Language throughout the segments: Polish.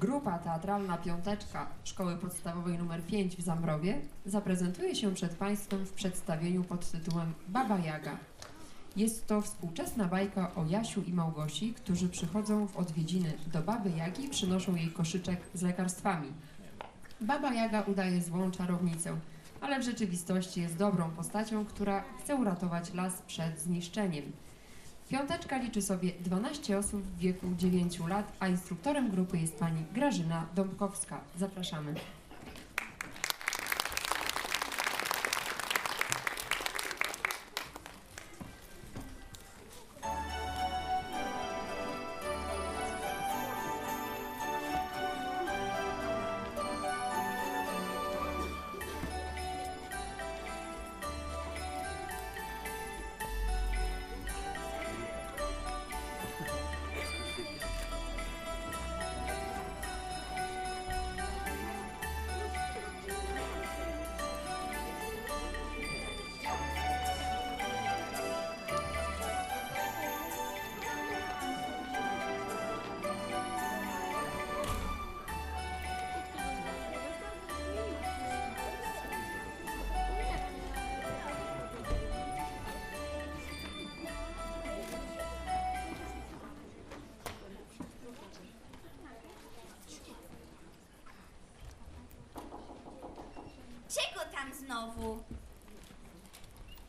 Grupa teatralna Piąteczka Szkoły Podstawowej nr 5 w Zamrowie zaprezentuje się przed Państwem w przedstawieniu pod tytułem Baba Jaga. Jest to współczesna bajka o Jasiu i Małgosi, którzy przychodzą w odwiedziny do Baby Jagi i przynoszą jej koszyczek z lekarstwami. Baba Jaga udaje złą czarownicę, ale w rzeczywistości jest dobrą postacią, która chce uratować las przed zniszczeniem. Piąteczka liczy sobie 12 osób w wieku 9 lat, a instruktorem grupy jest pani Grażyna Dąbkowska. Zapraszamy. Znowu?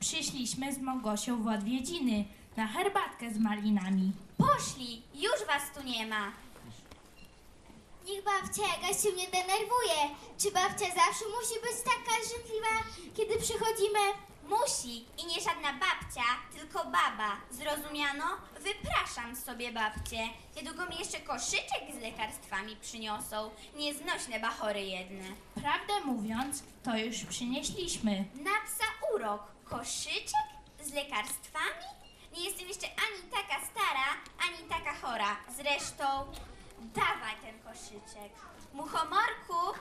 Przyszliśmy z Małgosią w odwiedziny na herbatkę z malinami. Poszli, już was tu nie ma. Niech babcia Jaga się nie denerwuje. Czy babcia zawsze musi być taka życzliwa, kiedy przychodzimy? Musi i nie żadna babcia, tylko baba. Zrozumiano? Wypraszam sobie babcie. Niedługo mi jeszcze koszyczek z lekarstwami przyniosą. Nieznośne bachory jedne. Prawdę mówiąc, to już przynieśliśmy. Na psa urok. Koszyczek z lekarstwami? Nie jestem jeszcze ani taka stara, ani taka chora. Zresztą, dawaj ten koszyczek. Muchomorku,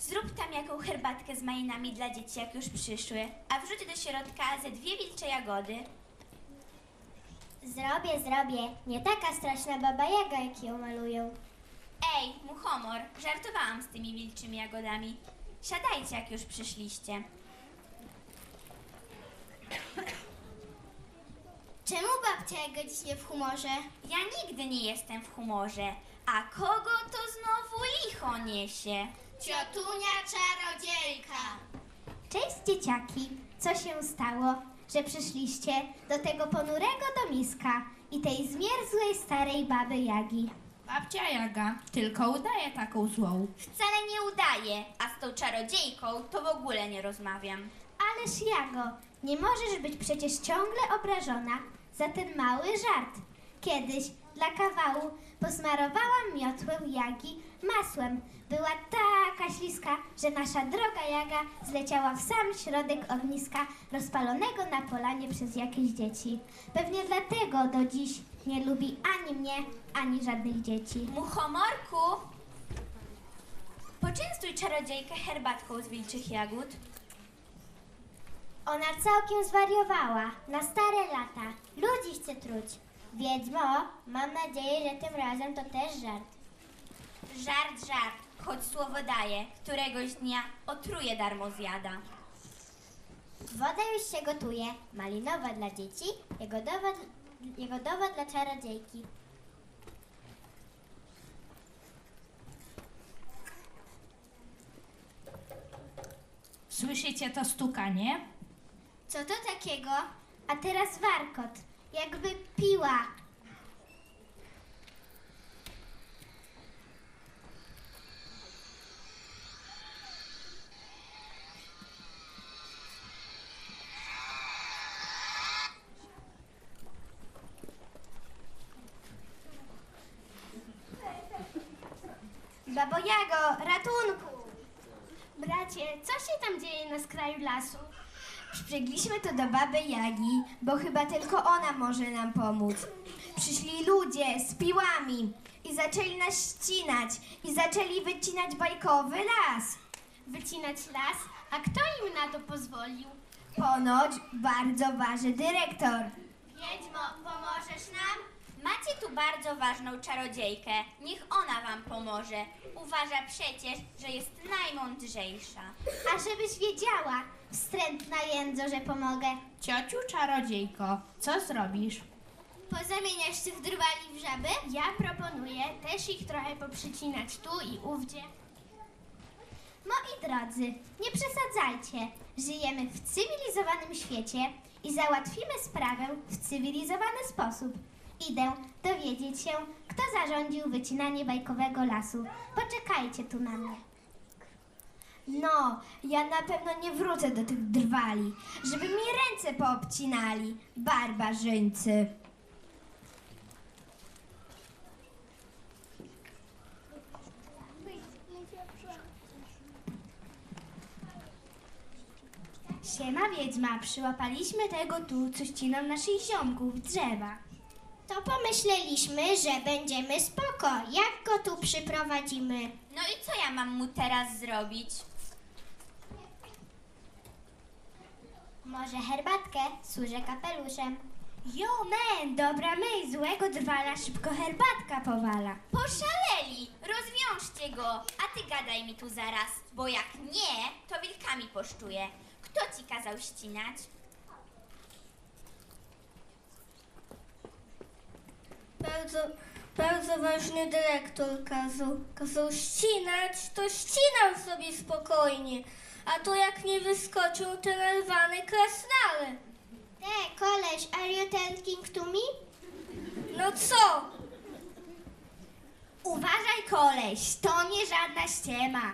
Zrób tam jaką herbatkę z malinami dla dzieci, jak już przyszły, a wrzuć do środka ze dwie wilcze jagody. Zrobię, zrobię. Nie taka straszna baba Jaga, jak ją malują. Ej, muchomor, żartowałam z tymi wilczymi jagodami. Siadajcie, jak już przyszliście. Czemu babcia Jaga dziś nie w humorze? Ja nigdy nie jestem w humorze. A kogo to znowu licho niesie? Ciotunia czarodziejka. Cześć dzieciaki! Co się stało, że przyszliście do tego ponurego domiska i tej zmierzłej starej baby Jagi? Babcia Jaga tylko udaje taką złą. Wcale nie udaje, a z tą czarodziejką to w ogóle nie rozmawiam. Ależ Jago, nie możesz być przecież ciągle obrażona za ten mały żart. Kiedyś dla kawału posmarowałam miotłę Jagi masłem. Była taka śliska, że nasza droga Jaga zleciała w sam środek ogniska rozpalonego na polanie przez jakieś dzieci. Pewnie dlatego do dziś nie lubi ani mnie, ani żadnych dzieci. Muchomorku, poczęstuj czarodziejkę herbatką z wilczych jagód. Ona całkiem zwariowała, na stare lata. Ludzi chce truć. Wiedźmo, mam nadzieję, że tym razem to też żart. Żart, żart, choć słowo daję, któregoś dnia otruje darmo zjada. Woda już się gotuje, malinowa dla dzieci, jagodowa, jagodowa dla czarodziejki. Słyszycie to stukanie? Co to takiego? A teraz warkot, jakby piła. Babo Jago, ratunku! Bracie, co się tam dzieje na skraju lasu? Przybiegliśmy tu do baby Jagi, bo chyba tylko ona może nam pomóc. Przyszli ludzie z piłami i zaczęli nas ścinać i zaczęli wycinać bajkowy las. Wycinać las? A kto im na to pozwolił? Ponoć bardzo waży dyrektor. Wiedźmo, pomożesz nam? Macie tu bardzo ważną czarodziejkę. Niech ona wam pomoże. Uważa przecież, że jest najmądrzejsza. A żebyś wiedziała, wstrętna jędzo, że pomogę. Ciociu czarodziejko, co zrobisz? Pozamieniasz tych drwali w żaby? Ja proponuję też ich trochę poprzycinać tu i ówdzie. Moi drodzy, nie przesadzajcie. Żyjemy w cywilizowanym świecie i załatwimy sprawę w cywilizowany sposób. Idę dowiedzieć się, kto zarządził wycinanie bajkowego lasu. Poczekajcie tu na mnie. No, ja na pewno nie wrócę do tych drwali, żeby mi ręce poobcinali, barbarzyńcy. Siema wiedźma, przyłapaliśmy tego tu, co ściną naszych ziomków drzewa. To pomyśleliśmy, że będziemy spoko. Jak go tu przyprowadzimy? No i co ja mam mu teraz zrobić? Może herbatkę? Służę kapeluszem. Jo, men, dobra myśl, złego drwala szybko herbatka powala. Poszaleli! Rozwiążcie go! A ty gadaj mi tu zaraz, bo jak nie, to wilkami poszczuję. Kto ci kazał ścinać? Bardzo, bardzo ważny dyrektor kazał, kazał ścinać, to ścinał sobie spokojnie. A to jak nie wyskoczył ten rwany krasnale. Te, koleś, are you talking to me? No co? Uważaj koleś, to nie żadna ściema.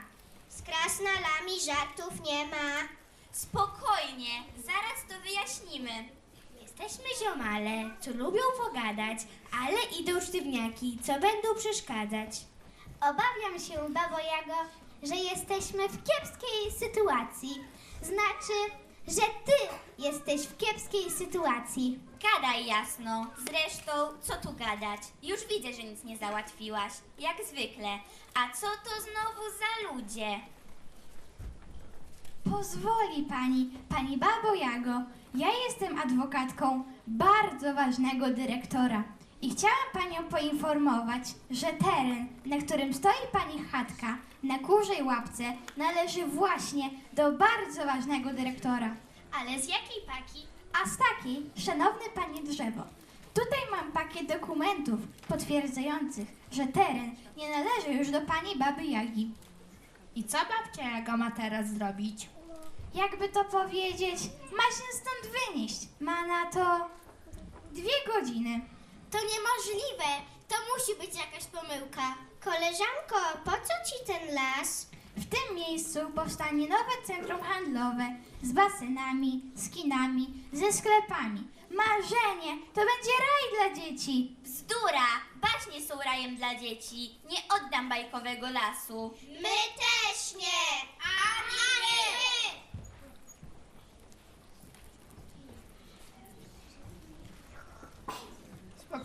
Z krasnalami żartów nie ma. Spokojnie, zaraz to wyjaśnimy. Jesteśmy ziomale, co lubią pogadać, ale idą sztywniaki, co będą przeszkadzać. Obawiam się, Babo Jago, że jesteśmy w kiepskiej sytuacji. Znaczy, że ty jesteś w kiepskiej sytuacji. Gadaj jasno. Zresztą, co tu gadać? Już widzę, że nic nie załatwiłaś. Jak zwykle. A co to znowu za ludzie? Pozwoli pani, pani Babo Jago, ja jestem adwokatką bardzo ważnego dyrektora i chciałam panią poinformować, że teren, na którym stoi pani chatka na kurzej łapce należy właśnie do bardzo ważnego dyrektora. Ale z jakiej paki? A z takiej, szanowne panie drzewo, tutaj mam pakiet dokumentów potwierdzających, że teren nie należy już do pani Baby Jagi. I co babcia Jaga ma teraz zrobić? Jakby to powiedzieć, ma się stąd wynieść. Ma na to dwie godziny. To niemożliwe. To musi być jakaś pomyłka. Koleżanko, po co ci ten las? W tym miejscu powstanie nowe centrum handlowe z basenami, z kinami, ze sklepami. Marzenie, to będzie raj dla dzieci. Bzdura! Baśnie są rajem dla dzieci. Nie oddam bajkowego lasu. My też nie! Ani my!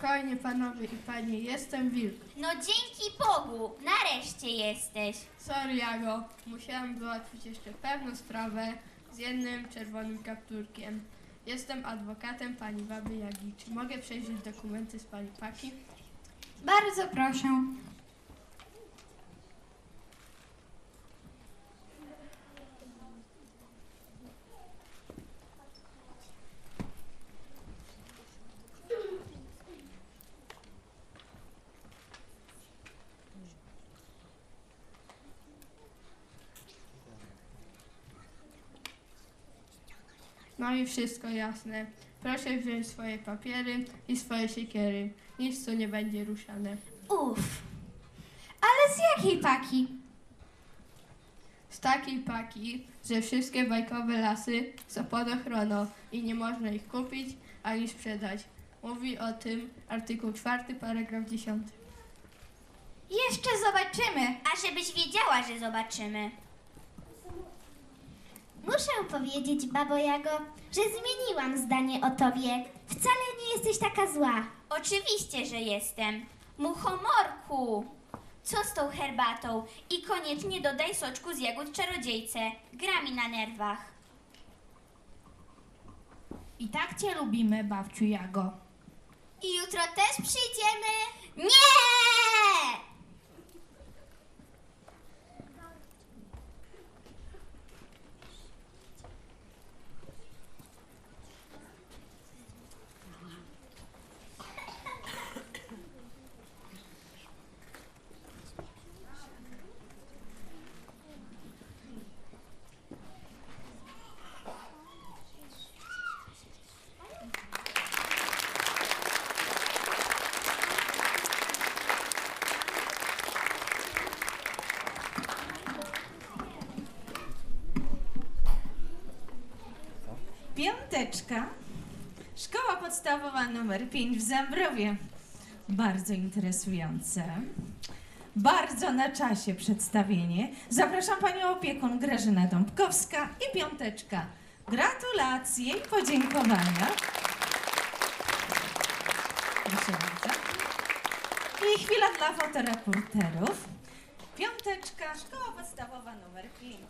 Spokojnie panowie i panie, jestem wilk. No dzięki Bogu, nareszcie jesteś. Sorry Jago, musiałem załatwić jeszcze pewną sprawę z jednym czerwonym kapturkiem. Jestem adwokatem pani Baby Jagi. Czy mogę przejrzeć dokumenty z pani Paki? Bardzo proszę. No i wszystko jasne. Proszę wziąć swoje papiery i swoje siekiery. Nic tu nie będzie ruszane. Uff. Ale z jakiej paki? Z takiej paki, że wszystkie bajkowe lasy są pod ochroną i nie można ich kupić ani sprzedać. Mówi o tym artykuł 4, paragraf 10. Jeszcze zobaczymy. A żebyś wiedziała, że zobaczymy. Muszę powiedzieć, Babo Jago, że zmieniłam zdanie o tobie. Wcale nie jesteś taka zła. Oczywiście, że jestem. Muchomorku! Co z tą herbatą? I koniecznie dodaj soczku z jagód czarodziejce. Gra mi na nerwach. I tak cię lubimy, babciu Jago. I jutro też przyjdziemy. Nie! Piąteczka. Szkoła podstawowa numer 5 w Zambrowie. Bardzo interesujące. Bardzo na czasie przedstawienie. Zapraszam panią opiekun Grażyna Dąbkowska i piąteczka. Gratulacje i podziękowania. Bardzo. I chwila dla fotoreporterów. Piąteczka, szkoła podstawowa numer 5.